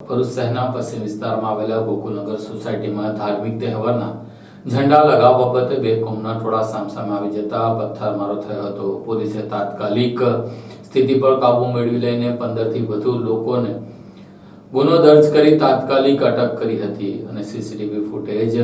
ભરૂચ શહેરના પશ્ચિમ વિસ્તારમાં આવેલા ગોકુલનગર સોસાયટીમાં ધાર્મિક તહેવારના ઝંડા લગાવવા બાબતે બે કોમના ટોળા સામસામે આવી જતા પથ્થરમારો થયો હતો. પોલીસે તાત્કાલિક સ્થિતિ પર કાબુ મેળવી લઈને પંદરથી વધુ લોકોને ગુનો દર્જ કરી તાત્કાલિક અટક કરી હતી અને સીસીટીવી ફૂટેજ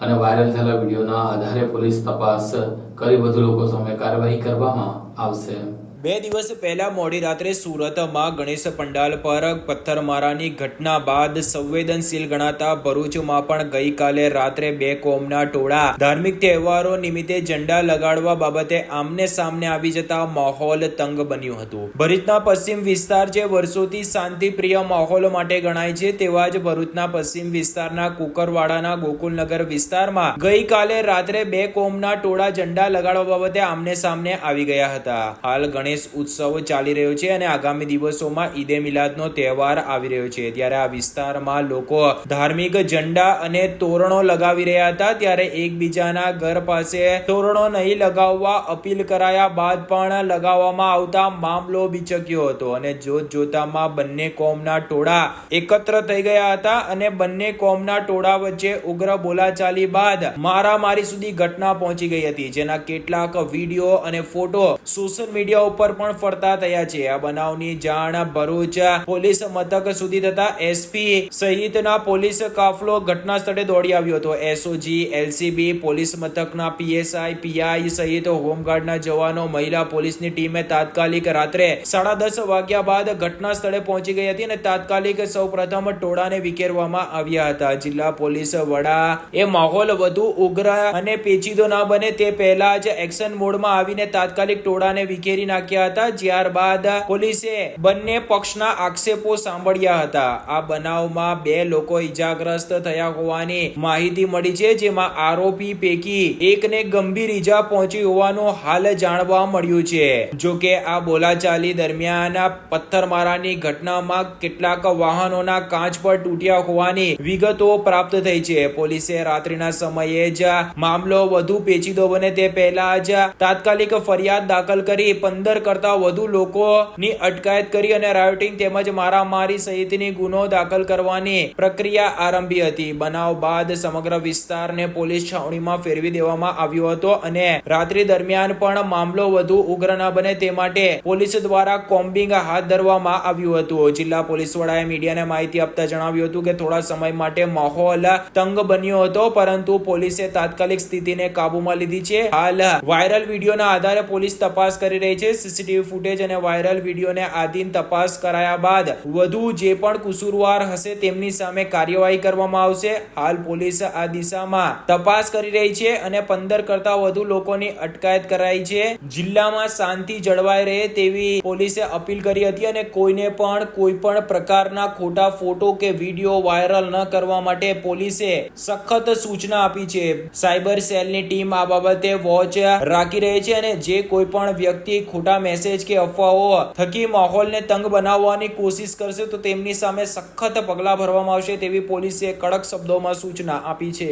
અને વાયરલ થયેલા વિડીયોના આધારે પોલીસ તપાસ કરી વધુ લોકો સામે કાર્યવાહી કરવામાં આવશે. બે દિવસ પહેલા મોડી રાત્રે સુરતમાં ગણેશ પંડાલ પર પથ્થરમારાની ઘટના બાદ સંવેદનશીલ ગણાતા ભરૂચમાં પણ ગઈકાલે રાત્રે બે કોમના ટોળા ધાર્મિક તહેવારો નિમિત્તે ઝંડા લગાડવા બાબતે આમને સામને આવી જતા માહોલ તંગ બન્યું હતું. ભરૂચના પશ્ચિમ વિસ્તાર જે વર્ષોથી શાંતિપ્રિય માહોલ માટે ગણાય છે તેવા જ ભરૂચના પશ્ચિમ વિસ્તારના કુકરવાડાના ગોકુલનગર વિસ્તારમાં ગઈકાલે રાત્રે બે કોમના ટોળા ઝંડા લગાડવા બાબતે આમને સામને આવી ગયા હતા. હાલ ગણેશ ઉત્સવ ચાલી રહ્યો છે અને આગામી દિવસોમાં ઈદે મિલાદનો તહેવાર આવી રહ્યો છે. ત્યારે આ વિસ્તારમાં લોકો ધાર્મિક ઝંડા અને તોરણો લગાવી રહ્યા હતા. ત્યારે એકબીજાના ઘર પાસે તોરણો નહીં લગાવવા અપીલ કરાયા બાદ પણ લગાવવામાં આવતા મામલો બિચક્યો હતો અને જોત જોતામાં બંને કોમના ટોળા એકત્ર થઈ ગયા હતા અને બંને કોમના ટોળા વચ્ચે ઉગ્ર બોલાચાલી બાદ મારામારી સુધી ઘટના પહોંચી ગઈ હતી. જેના કેટલાક વીડિયો અને ફોટો સોશિયલ મીડિયા ઉપર પણ ફરતા થયા છે. આ બનાવની જાણ ભરૂચ પોલીસ મથક સુધી થતા એસપી સહિતના પોલીસ કાફલો ઘટના સ્થળે દોડી આવ્યો હતો. એસઓજી એલસીબી પોલીસ મથકના પીએસઆઈ પીઆઈ સહિત હોમગાર્ડના જવાનો, મહિલા પોલીસની ટીમે તાત્કાલિક રાત્રે સાડા દસ વાગ્યા બાદ ઘટના સ્થળે પહોંચી ગઈ હતી અને તાત્કાલિક સૌ પ્રથમ ટોળાને વિખેરવામાં આવ્યા હતા. જિલ્લા પોલીસ વડા, એ માહોલ વધુ ઉગ્ર અને પેચીદો ના બને તે પહેલા જ એક્શન મોડમાં આવીને તાત્કાલિક ટોળાને વિખેરી નાખ્યા હતા ત્યારબાદ પોલીસે બંને પક્ષના આક્ષેપો સાંભળ્યા હતા. આ બનાવમાં બે લોકો ઈજાગ્રસ્ત થયા હોવાની માહિતી મળી છે, જેમાં આરોપી પૈકી એકને ગંભીર ઈજા પહોંચી હોવાનું હાલ જાણવા મળ્યું છે. જો કે આ બોલાચાલી દરમિયાન પથ્થરમારાની ઘટનામાં કેટલાક વાહનોના કાચ પર તૂટ્યા હોવાની વિગતો પ્રાપ્ત થઈ છે. પોલીસે રાત્રિના સમયે જ મામલો વધુ પેચીદો બને તે પહેલા જ તાત્કાલિક ફરિયાદ દાખલ કરી પંદર કરતા વધુ લોકોની અટકાયત કરી અને રાયોટિંગ તેમજ મારામારી સહિતની ગુનો દાખલ કરવાની પ્રક્રિયા આરંભી હતી. બનાવ બાદ સમગ્ર વિસ્તારને પોલીસ છાવણીમાં ફેરવી દેવામાં આવ્યો હતો અને રાત્રિ દરમિયાન પણ મામલો વધુ ઉગ્ર ન બને તે માટે પોલીસ દ્વારા કોમ્બિંગ હાથ ધરવામાં આવ્યું હતું. જિલ્લા પોલીસ વડાએ મીડિયાને માહિતી આપતા જણાવ્યું હતું કે થોડા સમય માટે માહોલ તંગ બન્યો હતો, પરંતુ પોલીસે તાત્કાલિક સ્થિતિને કાબૂમાં લીધી છે. હાલ વાયરલ વિડીયોના આધારે પોલીસ તપાસ કરી રહી છે. સીસીટીવી ફૂટેજ અને વાયરલ વિડીયોને આધીન તપાસ કરાયા બાદ વધુ જે પણ કુસુરવાર હશે તેમની સામે કાર્યવાહી કરવામાં આવશે. હાલ પોલીસ આ દિશામાં તપાસ કરી રહી છે અને પંદર કરતા વધુ લોકોની અટકાયત કરાઈ છે. જિલ્લામાં શાંતિ જળવાઈ રહે તેવી પોલીસે અપીલ કરી હતી અને કોઈને પણ કોઈ પણ પ્રકારના ખોટા ફોટો કે વીડિયો વાયરલ ન કરવા માટે પોલીસે સખત સૂચના આપી છે. સાયબર સેલની ટીમ આ બાબતે વોચ રાખી રહી છે અને જે કોઈ પણ વ્યક્તિ ખોટા મેસેજ કે અફવાઓ, થકી માહોલને તંગ બનાવવાની કોશિશ કરશે તો તેમની સામે સખત પગલાં ભરવામાં આવશે તેવી પોલીસે કડક શબ્દોમાં સૂચના આપી છે.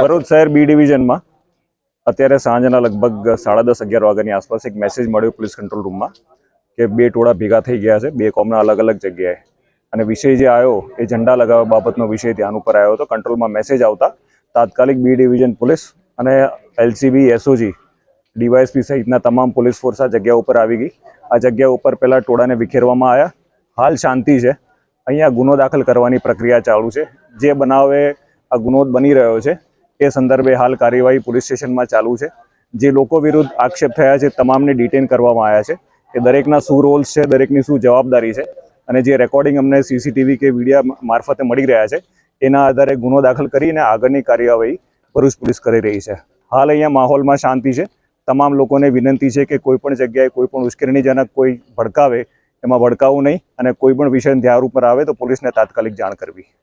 ભરૂચ શહેર બી ડિવિઝનમાં અત્યારે સાંજના લગભગ સાડા દસ અગિયાર વાગ્યાની આસપાસ એક મેસેજ મળ્યો પોલીસ કંટ્રોલ રૂમમાં કે બે ટોળા ભેગા થઈ ગયા છે, બે કોમના અલગ અલગ જગ્યાએ. અને વિષય જે આવ્યો એ ઝંડા લગાવવા બાબતનો વિષય ધ્યાન ઉપર આવ્યો હતો. કંટ્રોલમાં મેસેજ આવતા તાત્કાલિક બી ડિવિઝન પોલીસ અને એલસીબી એસઓજી ડીવાયએસપી સહિતના તમામ પોલીસ ફોર્સ આ જગ્યા ઉપર આવી ગઈ. આ જગ્યા ઉપર પહેલાં ટોળાને વિખેરવામાં આવ્યા. હાલ શાંતિ છે. અહીંયા ગુનો દાખલ કરવાની પ્રક્રિયા ચાલુ છે. જે બનાવે આ ગુનો બની રહ્યો છે, એ સંદર્ભે હાલ કાર્યવાહી પોલીસ સ્ટેશનમાં ચાલુ છે. જે લોકો વિરુદ્ધ આક્ષેપ થયા છે, તમામને ડિટેન કરવામાં આવ્યા છે. એ દરેકના શું રોલ્સ છે, દરેકની શું જવાબદારી છે, અને જે રેકોર્ડિંગ અમને સીસીટીવી કે વિડીયા મારફતે મળી રહ્યા છે, એના આધારે ગુનો દાખલ કરીને આગળની કાર્યવાહી ભરૂચ પોલીસ કરી રહી છે. હાલ અહીંયા માહોલમાં શાંતિ છે. તમામ લોકોને વિનંતી છે કે કોઈ પણ જગ્યાએ કોઈ પણ ઉશ્કેરણીજનક કોઈ ભડકાવે, એમાં ભડકાવું નહીં અને કોઈ પણ વિષય ધ્યાન ઉપર આવે તો પોલીસને તાત્કાલિક જાણ કરવી.